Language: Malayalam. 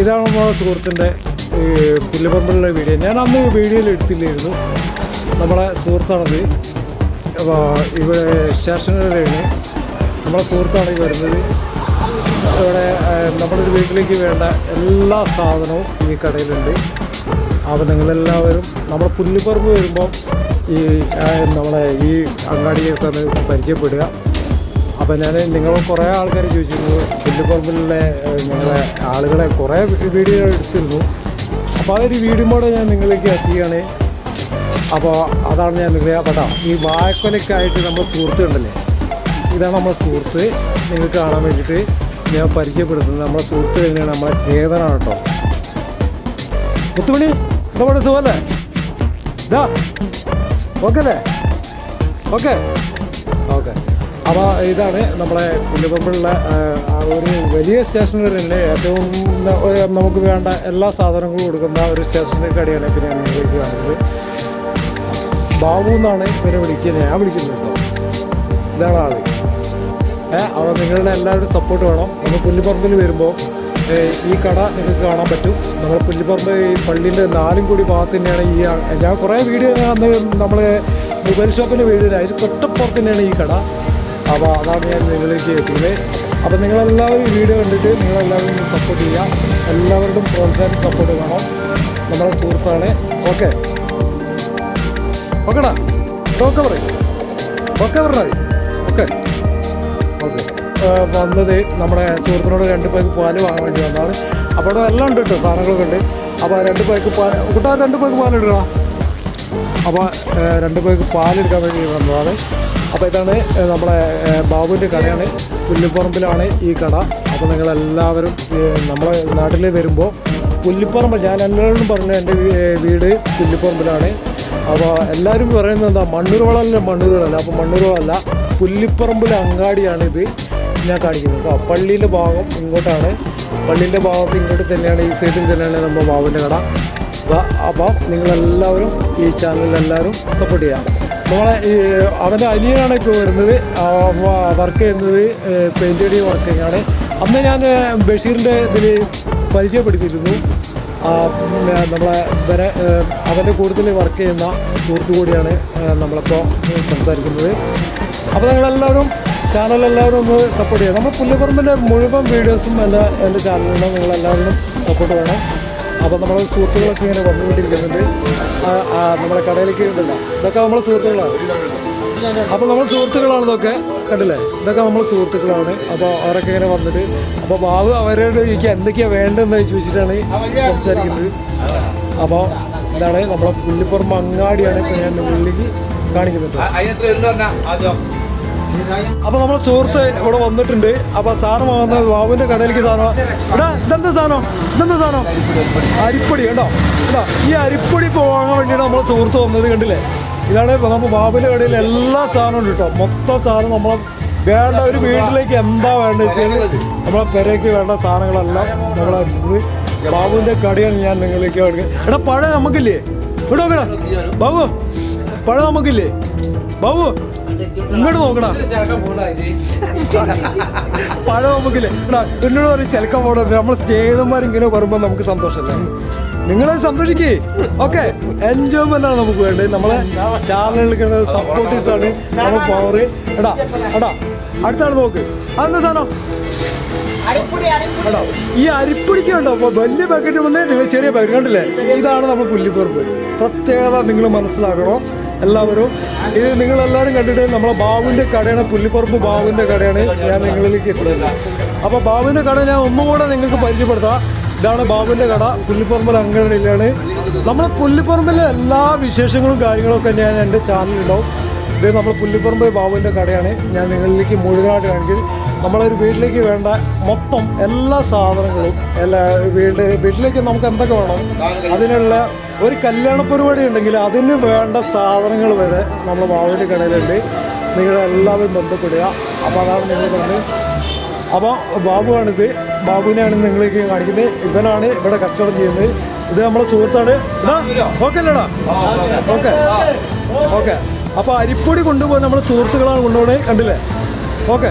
ഇതാണ് നമ്മുടെ സുഹൃത്തിന്റെ പുല്ലുപറമ്പിലുള്ള വീഡിയോ. ഞാൻ അന്ന് വീഡിയോയിൽ എടുത്തില്ലായിരുന്നു. നമ്മളെ സുഹൃത്താണത്. ഇവിടെ സ്റ്റേഷനിലാണ് നമ്മളെ സുഹൃത്താണ് ഈ വരുന്നത്. ഇവിടെ നമ്മുടെ ഒരു വീട്ടിലേക്ക് വേണ്ട എല്ലാ സാധനവും ഈ കടയിലുണ്ട്. അപ്പോൾ നിങ്ങളെല്ലാവരും നമ്മുടെ പുല്ലുപറമ്പ് വരുമ്പോൾ ഈ നമ്മളെ ഈ അങ്ങാടിയൊക്കെ ഒന്ന് പരിചയപ്പെടുക. അപ്പോൾ ഞാൻ നിങ്ങൾ കുറേ ആൾക്കാർ ചോദിച്ചിരുന്നു. പുല്ലുപറമ്പിലെ ഞങ്ങളെ ആളുകളെ കുറേ വീഡിയോ എടുത്തിരുന്നു. അപ്പോൾ അതൊരു വീഡിയോ കൂടെ ഞാൻ നിങ്ങളിലേക്ക് എത്തിക്കുകയാണ് അപ്പോൾ അതാണ് ഞാൻ നിങ്ങളെ പട്ടാ ഈ വായക്കൊലക്കായിട്ട് നമ്മൾ സുഹൃത്ത് ഉണ്ടല്ലേ ഇതാണ് നമ്മുടെ സുഹൃത്ത്. നിങ്ങൾക്ക് കാണാൻ വേണ്ടിയിട്ട് ഞാൻ പരിചയപ്പെടുത്തുന്നത് നമ്മുടെ സുഹൃത്ത് തന്നെയാണ് നമ്മളെ ചേതനാണ് കേട്ടോ മുത്തുമണി നമ്മുടെ സുഖല്ലേ? ഇതാ ഓക്കെ അല്ലേ? ഓക്കെ. ഓക്കെ. അപ്പോൾ ഇതാണ് നമ്മുടെ പുല്ലുപറമ്പിലുള്ള ഒരു വലിയ സ്റ്റേഷനറി തന്നെ ഏറ്റവും നമുക്ക് വേണ്ട എല്ലാ സാധനങ്ങളും കൊടുക്കുന്ന ഒരു സ്റ്റേഷനറി കടയാണ് പിന്നെ ഞാൻ കാണുന്നത്. ബാബു എന്നാണ് ഇവരെ വിളിക്കുന്നത്. ഞാൻ വിളിക്കുന്നത് ഇതാണ് ആൾ അപ്പോൾ നിങ്ങളുടെ എല്ലാവരും സപ്പോർട്ട് വേണം. നമ്മൾ പുല്ലിപ്പറമ്പിൽ വരുമ്പോൾ ഈ കട നിങ്ങൾക്ക് കാണാൻ പറ്റും. നമ്മൾ പുല്ലിപ്പറമ്പ് ഈ പള്ളിന്റെ നാലും കൂടി ഭാഗത്ത് തന്നെയാണ് ഈ ഞാൻ കുറേ വീഡിയോ അന്ന് നമ്മൾ മൊബൈൽ ഷോപ്പിന്റെ വീഡിയോ അതിന് തൊട്ടപ്പുറത്ത് തന്നെയാണ് ഈ കട. അപ്പോൾ അതാണ് ഞാൻ നിങ്ങളിലേക്ക് എത്തിയത് അപ്പോൾ നിങ്ങളെല്ലാവരും വീഡിയോ കണ്ടിട്ട് നിങ്ങളെല്ലാവരും സപ്പോർട്ട് ചെയ്യുക. എല്ലാവരുടെയും പ്രോത്സാഹനം സപ്പോർട്ട് വേണം നമ്മുടെ സുഹൃത്താണ്. ഓക്കെ. ഓക്കെടാ. ഓക്കെ പറയും. ഓക്കെ പറഞ്ഞാൽ ഓക്കെ. ഓക്കെ. വന്നത് നമ്മുടെ സുഹൃത്തിനോട് രണ്ട് പേർക്ക് പാൽ വാങ്ങാൻ വേണ്ടി വന്നതാണ്. അപ്പോൾ എല്ലാം ഉണ്ട് കേട്ടോ സാധനങ്ങളൊക്കെ ഉണ്ട്. അപ്പോൾ രണ്ട് പേർക്ക് പാൽ കൂട്ടാ രണ്ട് പേർക്ക് പാലിടുക അപ്പോൾ രണ്ട് പേർക്ക് പാലെടുക്കാൻ വേണ്ടി വന്നതാണ്. അപ്പോൾ ഇതാണ് നമ്മുടെ ബാബുവിന്റെ കടയാണ്. പുല്ലിപ്പറമ്പിലാണ് ഈ കട. അപ്പോൾ നിങ്ങളെല്ലാവരും നമ്മുടെ നാട്ടിൽ വരുമ്പോൾ പുല്ലിപ്പറമ്പ് ഞാൻ എല്ലാവരോടും പറഞ്ഞു എന്റെ വീട് പുല്ലിപ്പറമ്പിലാണ് അപ്പോൾ എല്ലാവരും പറയുന്നത് എന്താ മണ്ണൂർ വളമല്ല മണ്ണൂർ വളമല്ല അപ്പോൾ മണ്ണൂർ വളമല്ല പുല്ലിപ്പറമ്പിലെ അങ്ങാടിയാണിത്. ഞാൻ കാണിക്കുന്നത്. കേട്ടോ പള്ളിയിലെ ഭാഗം ഇങ്ങോട്ടാണ്. പള്ളീന്റെ ഭാഗത്ത് ഇങ്ങോട്ട് തന്നെയാണ് ഈ സൈഡിൽ തന്നെയാണ് നമ്മൾ ബാബുവിന്റെ കട. അപ്പോൾ അപ്പോൾ നിങ്ങളെല്ലാവരും ഈ ചാനലിലെല്ലാവരും സപ്പോർട്ട് ചെയ്യാം. നമ്മളെ ഈ അവന്റെ അനിയനാണ് ഇപ്പോൾ വരുന്നത്. വർക്ക് ചെയ്യുന്നത് പെയിന്റ് അടി ആണ് അന്ന് ഞാൻ ബഷീറിന്റെ ഇതിൽ പരിചയപ്പെടുത്തിയിരുന്നു. നമ്മളെ വരെ അവന്റെ കൂടുതൽ വർക്ക് ചെയ്യുന്ന സുഹൃത്തു കൂടിയാണ് നമ്മളിപ്പോൾ സംസാരിക്കുന്നത്. അപ്പോൾ നിങ്ങളെല്ലാവരും ചാനലെല്ലാവരും ഒന്ന് സപ്പോർട്ട് ചെയ്യുക. നമ്മൾ പുല്ലുപറമ്പിന്റെ മുഴുവൻ വീഡിയോസും എന്റെ എന്റെ നിങ്ങൾ നിങ്ങളെല്ലാവരും സപ്പോർട്ട് വേണം അപ്പോൾ നമ്മൾ സുഹൃത്തുക്കളൊക്കെ ഇങ്ങനെ വന്നുകൊണ്ടിരിക്കുന്നുണ്ട്. നമ്മുടെ കടയിലേക്ക് ഉണ്ടല്ല ഇതൊക്കെ നമ്മളെ സുഹൃത്തുക്കളാണ്. അപ്പോൾ നമ്മൾ സുഹൃത്തുക്കളാണ് ഇതൊക്കെ. കണ്ടില്ലേ? ഇതൊക്കെ നമ്മൾ സുഹൃത്തുക്കളാണ്. അപ്പോൾ അവരൊക്കെ ഇങ്ങനെ വന്നിട്ട് അപ്പോൾ ബാബു അവരോട് എനിക്ക് എന്തൊക്കെയാണ് വേണ്ടതെന്ന് ചോദിച്ചിട്ടാണ് സംസാരിക്കുന്നത്. അപ്പോൾ ഇതാണ് നമ്മളെ പുല്ലിപ്പുറം അങ്ങാടിയാണ് ഇപ്പോൾ ഞാൻ നിങ്ങളിലേക്ക് കാണിക്കുന്നുണ്ട് അതിനെത്ര നമ്മുടെ സുഹൃത്ത് ഇവിടെ വന്നിട്ടുണ്ട്. അപ്പൊ സാധനം വാങ്ങുന്ന ബാബുവിന്റെ കടയിലേക്ക് സാധനം ഇവിടെ ഇതെന്താ സാധനം? ഇതെന്താ സാധനം? അരിപ്പൊടി കേട്ടോ കേട്ടോ ഈ അരിപ്പൊടി ഇപ്പോൾ വാങ്ങാൻ വേണ്ടിയാണ് നമ്മളെ സുഹൃത്ത് വന്നത് കണ്ടില്ലേ? ഇതാണ് നമ്മൾ ബാബുവിന്റെ കടയിൽ എല്ലാ സാധനവും കേട്ടോ. മൊത്തം സാധനം നമ്മളെ വേണ്ട ഒരു വീട്ടിലേക്ക് എന്താ വേണ്ടത് നമ്മളെ പെരയ്ക്ക് വേണ്ട സാധനങ്ങളെല്ലാം നമ്മളെ ബാബുവിന്റെ കടയാണ് ഞാൻ നിങ്ങളിലേക്ക് എടാ പഴം നമുക്കില്ലേ? ഇവിടെ നോക്കടാ. ബാബു പഴം നമുക്കില്ലേ? ബാബു ഇങ്ങോട്ട് നോക്കടാ. പോണ പഴം നമുക്കില്ലേ? എടാ എന്നോട് പറയും ചിലക്ക പോകണം നമ്മൾ സ്നേഹിതന്മാർ ഇങ്ങനെ വരുമ്പോ നമുക്ക് സന്തോഷമല്ലേ നിങ്ങളെ സന്തോഷിക്കേ ഓക്കെ. എൻജോയ്മെന്റ് ആണ് നമുക്ക് വേണ്ടത്. നമ്മളെ ചാനലുകൾ സപ്പോർട്ടീവ്സ് ആണ് നമ്മൾ പവർ എടാ എടാ അടുത്ത നോക്ക്. അതെന്താ സാധനം? ഈ അരിപ്പൊടിക്ക് ഉണ്ടോ അപ്പൊ വലിയ പാക്കറ്റ് വന്നേ ചെറിയ പാക്കറ്റ് കണ്ടില്ലേ? ഇതാണ് നമ്മൾ പുല്ലിപ്പറമ്പ്. പ്രത്യേകത നിങ്ങൾ മനസ്സിലാക്കണം. എല്ലാവരും. ഇത് നിങ്ങൾ എല്ലാവരും കണ്ടിട്ട് നമ്മളെ ബാബുവിന്റെ കടയാണ് പുല്ലിപ്പറമ്പ് ബാബുവിന്റെ കടയാണ് ഞാൻ നിങ്ങളിലേക്ക് എത്തുന്നത് അപ്പോൾ ബാബുവിന്റെ കട ഞാൻ ഒന്നുകൂടെ നിങ്ങൾക്ക് പരിചയപ്പെടുത്താം. ഇതാണ് ബാബുവിന്റെ കട പുല്ലിപ്പറമ്പിൽ അങ്ങനെയാണ് നമ്മളെ പുല്ലിപ്പറമ്പിലെ എല്ലാ വിശേഷങ്ങളും കാര്യങ്ങളൊക്കെ ഞാൻ എന്റെ ചാനലിലുണ്ടാവും ഇത് നമ്മൾ പുല്ലിപ്പറമ്പ് ബാബുവിന്റെ കടയാണ്. ഞാൻ നിങ്ങളിലേക്ക് മുഴുവനായിട്ട് കാണിക്കുന്നത് നമ്മളൊരു വീട്ടിലേക്ക് വേണ്ട മൊത്തം എല്ലാ സാധനങ്ങളും എല്ലാ വീട് വീട്ടിലേക്ക് നമുക്ക് എന്തൊക്കെ വേണം? അതിനുള്ള ഒരു കല്യാണ പരിപാടി ഉണ്ടെങ്കിൽ അതിന് വേണ്ട സാധനങ്ങൾ വരെ നമ്മൾ വാവിന് കടയിലുണ്ട്. നിങ്ങളെല്ലാവരും ബന്ധപ്പെടുക. അപ്പോൾ അതാണ് നിങ്ങൾ പറഞ്ഞത്. അപ്പോൾ ബാബുവാണിത് ബാബുവിനെയാണ് നിങ്ങളേക്ക് കാണിക്കുന്നത്. ഇവനാണ് ഇവിടെ കച്ചവടം ചെയ്യുന്നത്. ഇത് നമ്മളെ സുഹൃത്താണ്. ഓക്കെ അല്ലേടാ? ഓക്കെ ഓക്കെ അപ്പോൾ അരിപ്പൊടി കൊണ്ടുപോയി നമ്മൾ സുഹൃത്തുക്കളാണ് കൊണ്ടുപോകണേ കണ്ടില്ലേ? ഓക്കെ